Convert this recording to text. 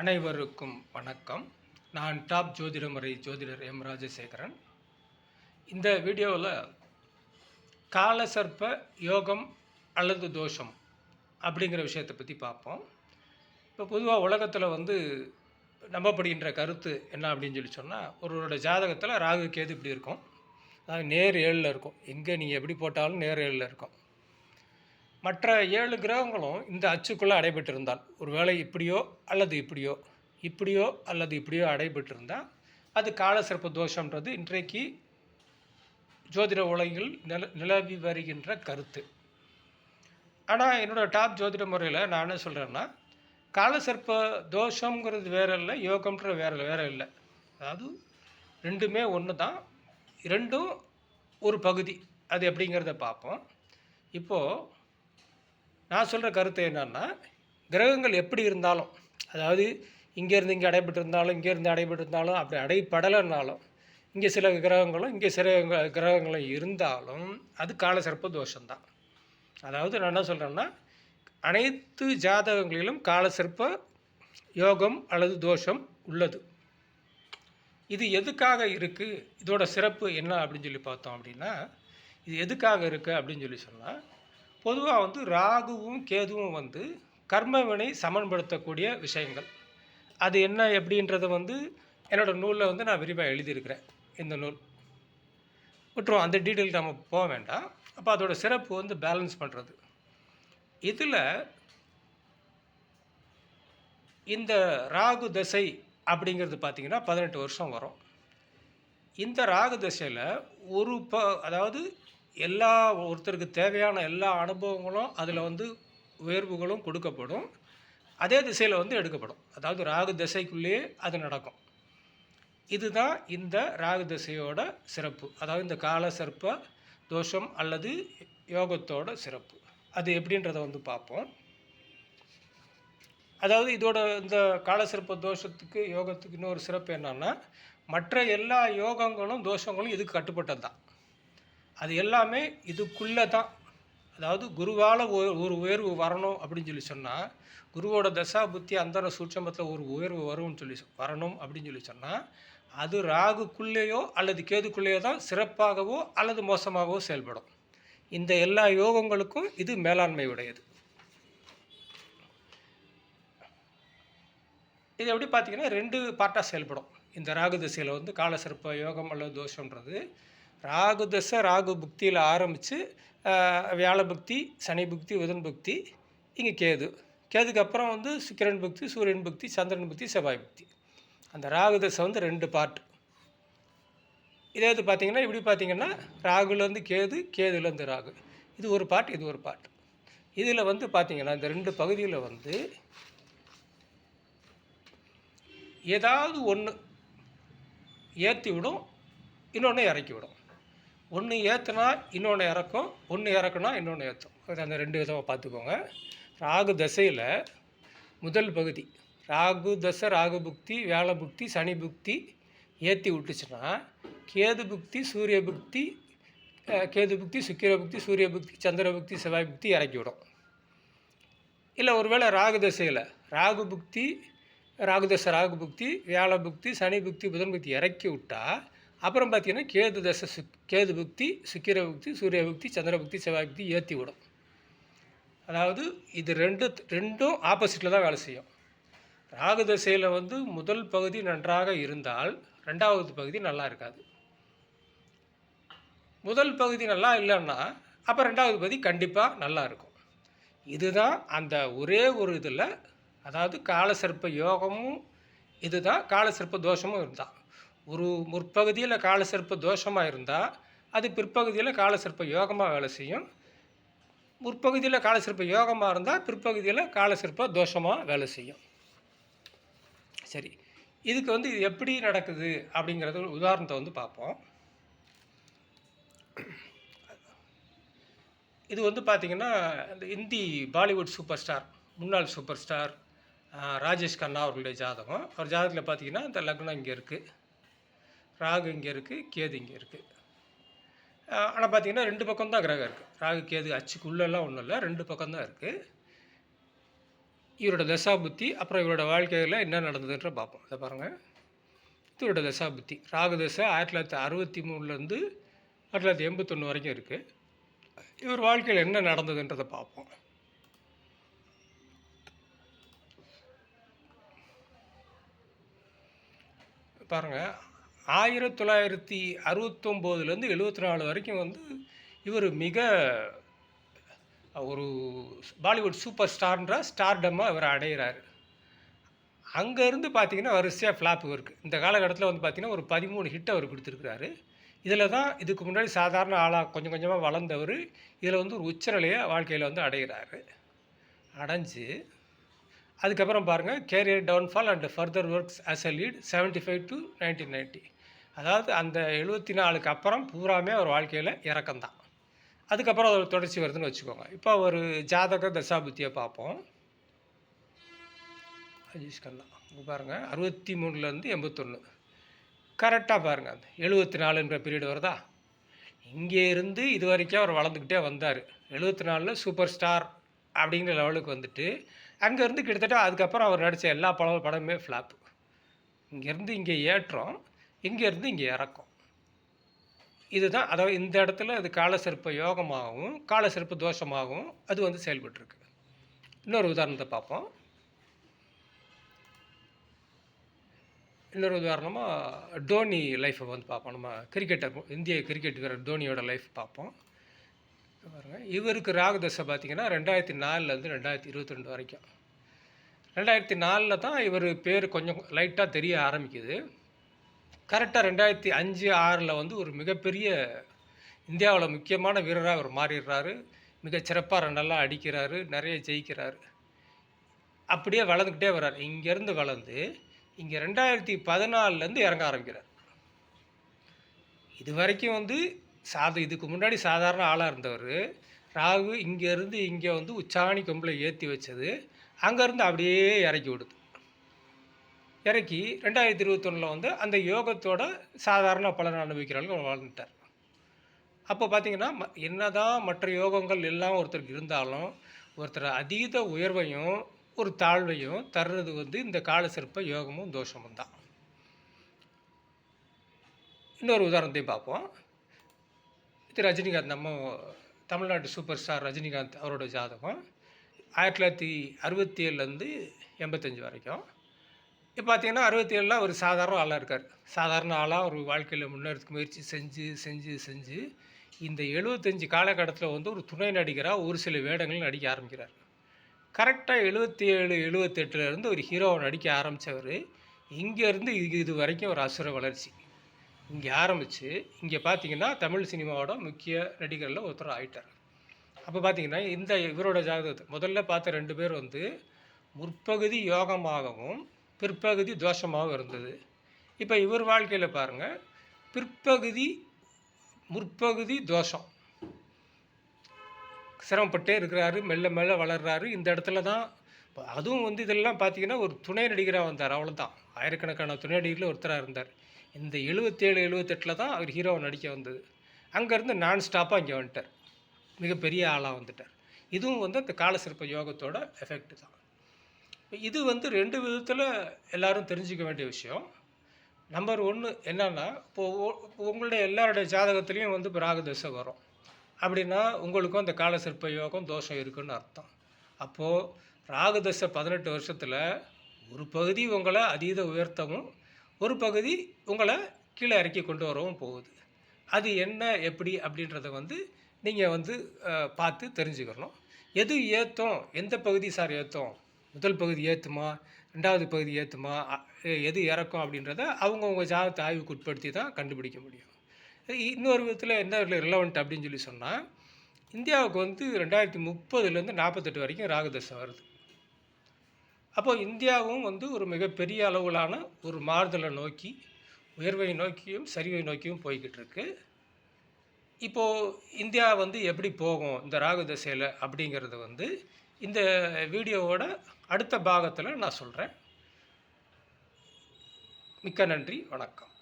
அனைவருக்கும் வணக்கம். நான் டாப் ஜோதிடமுறை ஜோதிடர் எம் ராஜசேகரன். இந்த வீடியோவில் காலசர்ப்ப யோகம் அல்லது தோஷம் அப்படிங்கிற விஷயத்தை பற்றி பார்ப்போம். இப்போ பொதுவாக உலகத்தில் வந்து நம்பப்படுகின்ற கருத்து என்ன அப்படின்னு சொல்லி சொன்னால் ஒருவரோட ஜாதகத்தில் ராகு கேது இப்படி இருக்கும். அதாவது நேர் ஏழில் இருக்கும். எங்கே நீங்கள் எப்படி போட்டாலும் நேர் ஏழில் இருக்கும். மற்ற ஏழு கிரகங்களும் இந்த அச்சுக்குள்ளே அடைபெற்றிருந்தால் ஒருவேளை இப்படியோ அல்லது இப்படியோ இப்படியோ அல்லது இப்படியோ அடைபெற்றிருந்தால் அது காலசிறப்பு தோஷம்ன்றது இன்றைக்கு ஜோதிட உலகில் நில நிலவி வருகின்ற கருத்து. ஆனால் என்னோடய டாப் ஜோதிட முறையில் நான் என்ன சொல்கிறேன்னா காலசர்ப்ப தோஷங்கிறது வேற இல்லை யோகம்ன்ற வேற வேற இல்லை. அதாவது ரெண்டுமே ஒன்று தான் ரெண்டும் ஒரு பகுதி. அது எப்படிங்கிறத பார்ப்போம். இப்போது நான் சொல்கிற கருத்து என்னன்னா கிரகங்கள் எப்படி இருந்தாலும் அதாவது இங்கேருந்து இங்கே அடைபட்டிருந்தாலும் இங்கேருந்து அடைபட்டிருந்தாலும் அப்படி அடைப்படலைன்னாலும் இங்கே சில கிரகங்களும் இங்கே சில கிரகங்களும் இருந்தாலும் அது காலசர்ப்ப தோஷம்தான். அதாவது நான் என்ன சொல்கிறேன்னா அனைத்து ஜாதகங்களிலும் காலசர்ப்ப யோகம் அல்லது தோஷம் உள்ளது. இது எதுக்காக இருக்குது இதோட சிறப்பு என்ன அப்படின்னு சொல்லி பார்த்தோம் அப்படின்னா இது எதுக்காக இருக்குது அப்படின்னு சொல்லி சொன்னால் பொதுவாக வந்து ராகுவும் கேதுவும் வந்து கர்மவினை சமன்படுத்தக்கூடிய விஷயங்கள். அது என்ன எப்படின்றத வந்து என்னோடய நூலில் வந்து நான் விரிவாக எழுதியிருக்கிறேன் இந்த நூல். மற்றும் அந்த டீட்டெயில் நம்ம போக வேண்டாம். அப்போ அதோட சிறப்பு வந்து பேலன்ஸ் பண்ணுறது இதில் இந்த ராகு தசை அப்படிங்கிறது பார்த்திங்கன்னா பதினெட்டு வருஷம் வரும். இந்த ராகு தசையில் ஒரு ப அதாவது எல்லா ஒருத்தருக்கு தேவையான எல்லா அனுபவங்களும் அதில் வந்து உயர்வுகளும் கொடுக்கப்படும். அதே திசையில் வந்து எடுக்கப்படும். அதாவது ராகு திசைக்குள்ளேயே அது நடக்கும். இதுதான் இந்த ராகு திசையோட சிறப்பு. அதாவது இந்த கால சர்ப்ப தோஷம் அல்லது யோகத்தோட சிறப்பு. அது எப்படின்றத வந்து பார்ப்போம். அதாவது இதோட இந்த காலசிறப்ப தோஷத்துக்கு யோகத்துக்கு இன்னொரு சிறப்பு என்னன்னா மற்ற எல்லா யோகங்களும் தோஷங்களும் இதுக்கு கட்டுப்பட்டது தான் அது எல்லாமே இதுக்குள்ளே தான் அதாவது குருவால் ஒரு ஒரு உயர்வு வரணும் அப்படின்னு சொல்லி சொன்னால் குருவோட தசா புத்தி அந்தர சூட்சமத்தில் ஒரு உயர்வு வரும்னு சொல்லி சொ- வரணும் அப்படின்னு சொல்லி சொன்னால் அது ராகுக்குள்ளேயோ அல்லது கேதுக்குள்ளேயோ தான் சிறப்பாகவோ அல்லது மோசமாகவோ செயல்படும். இந்த எல்லா யோகங்களுக்கும் இது மேலாண்மை உடையது. இது எப்படி பார்த்தீங்கன்னா ரெண்டு பார்ட்டாக செயல்படும். இந்த ராகு திசையில் வந்து காலசர்ப்ப யோகம் அல்லது தோஷம்ன்றது. ராகு தசை ராகு புக்தியில் ஆரம்பித்து வியாழ புக்தி சனி புக்தி புதன் புக்தி இங்கே கேது. கேதுக்கு அப்புறம் வந்து சுக்கிரன் புக்தி சூரியன் புக்தி சந்திரன் புக்தி செவ்வாய் புக்தி. அந்த ராகு தசை வந்து ரெண்டு பார்ட் இதே இது பார்த்திங்கன்னா இப்படி பார்த்தீங்கன்னா ராகுலேருந்து கேது கேதுலேருந்து ராகு. இது ஒரு பார்ட் இது ஒரு பார்ட் இதில் வந்து பார்த்திங்கன்னா இந்த ரெண்டு பகுதியில் வந்து ஏதாவது ஒன்று ஏற்றி விடும் இன்னொன்று இறக்கி விடும். ஒன்று ஏற்றுனா இன்னொன்று இறக்கும் ஒன்று இறக்குனா இன்னொன்று ஏற்றும் அது அந்த ரெண்டு விதமாக பார்த்துக்கோங்க ராகு தசையில் முதல் பகுதி ராகு தசை ராகு புக்தி வேலை புக்தி சனி புக்தி ஏற்றி விட்டுச்சுன்னா கேது புக்தி சூரிய புக்தி கேது புக்தி சுக்கிர புக்தி சூரிய புக்தி சந்திர புக்தி செவ்வாய் புக்தி இறக்கி விடும். இல்லை ஒருவேளை ராகு தசையில் ராகு புக்தி ராகு தசை ராகு புக்தி வியாழ புக்தி சனி புக்தி புதன் புக்தி இறக்கி விட்டால் அப்புறம் பார்த்தீங்கன்னா கேது தசை சுக் கேது புக்தி சுக்கிர புக்தி சூரிய புக்தி சந்திர புக்தி செவ்வாய் புக்தி ஏற்றி விடும். அதாவது இது ரெண்டு ரெண்டும் ஆப்போசிட்டில் தான் வேலை செய்யும். ராகு தசையில் வந்து முதல் பகுதி நன்றாக இருந்தால் ரெண்டாவது பகுதி நல்லா இருக்காது. முதல் பகுதி நல்லா இல்லைன்னா அப்போ ரெண்டாவது பகுதி கண்டிப்பாக நல்லா இருக்கும். இதுதான் அந்த ஒரே ஒரு இதில் அதாவது காலசர்ப்ப யோகமும் இதுதான் காலசர்ப்ப தோஷமும் இருந்தான் ஒரு முற்பகுதியில் காலசர்ப்ப தோஷமாக இருந்தால் அது பிற்பகுதியில் காலசர்ப்ப யோகமாக வேலை செய்யும். முற்பகுதியில் காலசர்ப்ப யோகமாக இருந்தால் பிற்பகுதியில் காலசர்ப்ப தோஷமாக வேலை செய்யும். சரி. இதுக்கு வந்து இது எப்படி நடக்குது அப்படிங்கிறது ஒரு உதாரணத்தை வந்து பார்ப்போம். இது வந்து பார்த்திங்கன்னா இந்த இந்தி பாலிவுட் சூப்பர் ஸ்டார் முன்னாள் சூப்பர் ஸ்டார் ராஜேஷ் கண்ணா அவர்களுடைய ஜாதகம். அவர் ஜாதகத்தில் பார்த்திங்கன்னா இந்த லக்னம் இங்கே இருக்குது ராகு இங்கே இருக்குது கேது இங்கே இருக்குது ஆனால் பார்த்தீங்கன்னா ரெண்டு பக்கம் தான் கிரகம் இருக்குது ராகு கேது அச்சுக்குள்ளெல்லாம் ஒன்றும் இல்லை ரெண்டு பக்கம் தான் இருக்குது இவரோட தசாபுத்தி அப்புறம் இவரோட வாழ்க்கையில் என்ன நடந்ததுன்ற பார்ப்போம். இதை பாருங்கள் இவரோட தசாபுத்தி ராகு தசை ஆயிரத்தி தொள்ளாயிரத்தி அறுபத்தி மூணுலேருந்து ஆயிரத்தி தொள்ளாயிரத்தி எண்பத்தொன்று வரைக்கும் இருக்குது இவர் வாழ்க்கையில் என்ன நடந்ததுன்றதை பார்ப்போம். பாருங்கள் ஆயிரத்தி தொள்ளாயிரத்தி அறுபத்தொம்போதுலேருந்து எழுபத்தி நாலு வரைக்கும் வந்து இவர் மிக ஒரு பாலிவுட் சூப்பர் ஸ்டார்ன்ற ஸ்டார்டமாக இவர் அடைகிறாரு அங்கேருந்து பார்த்தீங்கன்னா வரிசையாக ஃப்ளாப் இருக்குது இந்த காலகட்டத்தில் வந்து பார்த்திங்கன்னா ஒரு பதிமூணு ஹிட் அவர் கொடுத்துருக்குறாரு. இதில் தான் இதுக்கு முன்னாடி சாதாரண ஆளாக கொஞ்சம் கொஞ்சமாக வளர்ந்தவர் இதில் வந்து ஒரு உச்சநிலையை வாழ்க்கையில் வந்து அடைகிறாரு அடைஞ்சு அதுக்கப்புறம் பாருங்கள் career downfall and further works as a lead seventy five to nineteen ninety அதாவது அந்த எழுபத்தி நாலுக்கு அப்புறம் பூராமே அவர் வாழ்க்கையில் இறக்கம்தான். அதுக்கப்புறம் அவர் தொடர்ச்சி வருதுன்னு வச்சுக்கோங்க. இப்போ ஒரு ஜாதக தசாபுத்தியை பார்ப்போம். அஜீஷ் இங்கே பாருங்கள் அறுபத்தி மூணுலேருந்து எண்பத்தொன்று கரெக்டாக பாருங்கள் அந்த எழுபத்தி நாலுன்ற பீரியட் வருதா? இங்கே இருந்து இது வரைக்கும் அவர் வளர்ந்துக்கிட்டே வந்தார். எழுபத்தி நாலில் சூப்பர் ஸ்டார் அப்படிங்கிற லெவலுக்கு வந்துட்டு அங்கேருந்து கிட்டத்தட்ட அதுக்கப்புறம் அவர் நடித்த எல்லா படம் படமுமே ஃப்ளாப் இங்கேருந்து இங்கே ஏற்றம். இங்கேருந்து இங்கே இறக்கும். இதுதான் அதாவது இந்த இடத்துல அது காலசிற்ப யோகமாகவும் காலசிற்ப தோஷமாகவும் அது வந்து செயல்பட்டுருக்கு. இன்னொரு உதாரணத்தை பார்ப்போம். இன்னொரு உதாரணமாக டோனி லைஃப்பை வந்து பார்ப்போம். நம்ம கிரிக்கெட்டர் இந்திய கிரிக்கெட் வீரர் டோனியோட லைஃப் பார்ப்போம். பாருங்க. இவருக்கு ராகதசை பார்த்திங்கன்னா ரெண்டாயிரத்தி நாலுலேருந்து ரெண்டாயிரத்தி இருபத்தி ரெண்டு வரைக்கும். ரெண்டாயிரத்தி நாலில் தான் இவர் பேர் கொஞ்சம் லைட்டாக தெரிய ஆரம்பிக்குது. கரெக்டாக ரெண்டாயிரத்தி அஞ்சு ஆறில் வந்து ஒரு மிகப்பெரிய இந்தியாவில் முக்கியமான வீரராக அவர் மாறிடுறாரு. மிகச்சிறப்பாக ரெண்டெல்லாம் அடிக்கிறாரு நிறைய ஜெயிக்கிறாரு. அப்படியே வளர்ந்துக்கிட்டே வர்றார். இங்கேருந்து வளர்ந்து இங்கே ரெண்டாயிரத்தி பதினாலுலேருந்து இறங்க ஆரம்பிக்கிறார். இது வரைக்கும் வந்து சாத இதுக்கு முன்னாடி சாதாரண ஆளாக இருந்தவர். ராகு இங்கேருந்து இங்கே வந்து உச்சாணி கொம்பில் ஏற்றி வச்சது. அங்கேருந்து அப்படியே இறக்கி விடுது. இறக்கி ரெண்டாயிரத்தி இருபத்தொன்னில் வந்து அந்த யோகத்தோட சாதாரண பலன் அனுபவிக்கிறார்கள் வாழ்ந்துட்டார். அப்போ பார்த்தீங்கன்னா ம என்னதான் மற்ற யோகங்கள் எல்லாம் ஒருத்தருக்கு இருந்தாலும் ஒருத்தர் அதீத உயர்வையும் ஒரு தாழ்வையும் தர்றது வந்து இந்த கால சிற்ப யோகமும் தோஷமும் தான். இன்னொரு உதாரணத்தையும் பார்ப்போம். இது ரஜினிகாந்த் நம்ம தமிழ்நாட்டு சூப்பர் ஸ்டார் ரஜினிகாந்த் அவரோட ஜாதகம். ஆயிரத்தி தொள்ளாயிரத்தி அறுபத்தி ஏழுலேருந்து எண்பத்தஞ்சு வரைக்கும். இப்போ பார்த்தீங்கன்னா அறுபத்தி ஒரு சாதாரண ஆளாக இருக்கார். சாதாரண ஆளாக ஒரு வாழ்க்கையில் முன்னேறதுக்கு முயற்சி செஞ்சு செஞ்சு செஞ்சு இந்த எழுபத்தஞ்சு காலகட்டத்தில் வந்து ஒரு துணை நடிகராக ஒரு சில வேடங்கள் நடிக்க ஆரம்பிக்கிறார். கரெக்டாக எழுபத்தி ஏழு எழுபத்தெட்டுலேருந்து ஒரு ஹீரோவை நடிக்க ஆரம்பித்தவர் இங்கேருந்து இது இது வரைக்கும் ஒரு அசுர வளர்ச்சி. இங்கே ஆரம்பித்து இங்கே பார்த்தீங்கன்னா தமிழ் சினிமாவோட முக்கிய நடிகரில் ஒருத்தர் ஆகிட்டார் அப்போ பார்த்தீங்கன்னா இந்த இவரோட ஜாதகத்தை முதல்ல பார்த்த ரெண்டு பேர் வந்து முற்பகுதி யோகமாகவும் பிற்பகுதி தோஷமாகவும் இருந்தது. இப்போ இவர் வாழ்க்கையில் பாருங்கள் பிற்பகுதி முற்பகுதி தோஷம். சிரமப்பட்டே இருக்கிறாரு மெல்ல மெல்ல வளர்கிறாரு இந்த இடத்துல தான் அதுவும் வந்து இதெல்லாம் பார்த்தீங்கன்னா ஒரு துணை நடிகராக வந்தார் அவ்வளோதான் ஆயிரக்கணக்கான துணை நடிகரில் ஒருத்தராக இருந்தார். இந்த எழுபத்தேழு எழுபத்தெட்டில் தான் அவர் ஹீரோவை நடிக்க வந்தது. அங்கேருந்து நான் ஸ்டாப்பாக இங்கே வந்துட்டார். மிகப்பெரிய ஆளாக வந்துட்டார். இதுவும் வந்து அந்த காலசிற்ப யோகத்தோட எஃபெக்ட் தான். இது வந்து ரெண்டு விதத்தில் எல்லாரும் தெரிஞ்சிக்க வேண்டிய விஷயம். நம்பர் ஒன்று என்னென்னா இப்போது உங்களுடைய எல்லாருடைய ஜாதகத்துலேயும் வந்து ராகு தசை வரும். அப்படின்னா உங்களுக்கும் அந்த கால சிற்ப யோகம் தோஷம் இருக்குன்னு அர்த்தம். அப்போது ராகு தசை பதினெட்டு வருஷத்தில் ஒரு பகுதி உங்களை அதீத உயர்த்தவும் ஒரு பகுதி உங்களை கீழே இறக்கி கொண்டு வரவும் போகுது. அது என்ன எப்படி அப்படின்றத வந்து நீங்கள் வந்து பார்த்து தெரிஞ்சுக்கணும். எது ஏற்றும் எந்த பகுதி சார் ஏற்றும் முதல் பகுதி ஏற்றுமா ரெண்டாவது பகுதி ஏற்றுமா எது இறக்கும் அப்படின்றத அவங்கவுங்க ஜாதகத்தை ஆய்வுக்கு உட்படுத்தி தான் கண்டுபிடிக்க முடியும். இன்னொரு விதத்தில் என்ன ரிலவெண்ட் அப்படின்னு சொல்லி சொன்னால் இந்தியாவுக்கு வந்து ரெண்டாயிரத்தி முப்பதுலேருந்து நாற்பத்தெட்டு வரைக்கும் ராகுதசை வருது. அப்போ இந்தியாவும் வந்து ஒரு மிகப்பெரிய அளவிலான ஒரு மாறுதலை நோக்கி உயர்வை நோக்கியும் சரிவை நோக்கியும் போய்கிட்டு இருக்கு. இப்போது இந்தியா வந்து எப்படி போகும் இந்த ராகு தசையில் அப்படிங்கிறது வந்து இந்த வீடியோவோட அடுத்த பாகத்தில் நான் சொல்கிறேன் மிக்க நன்றி வணக்கம்.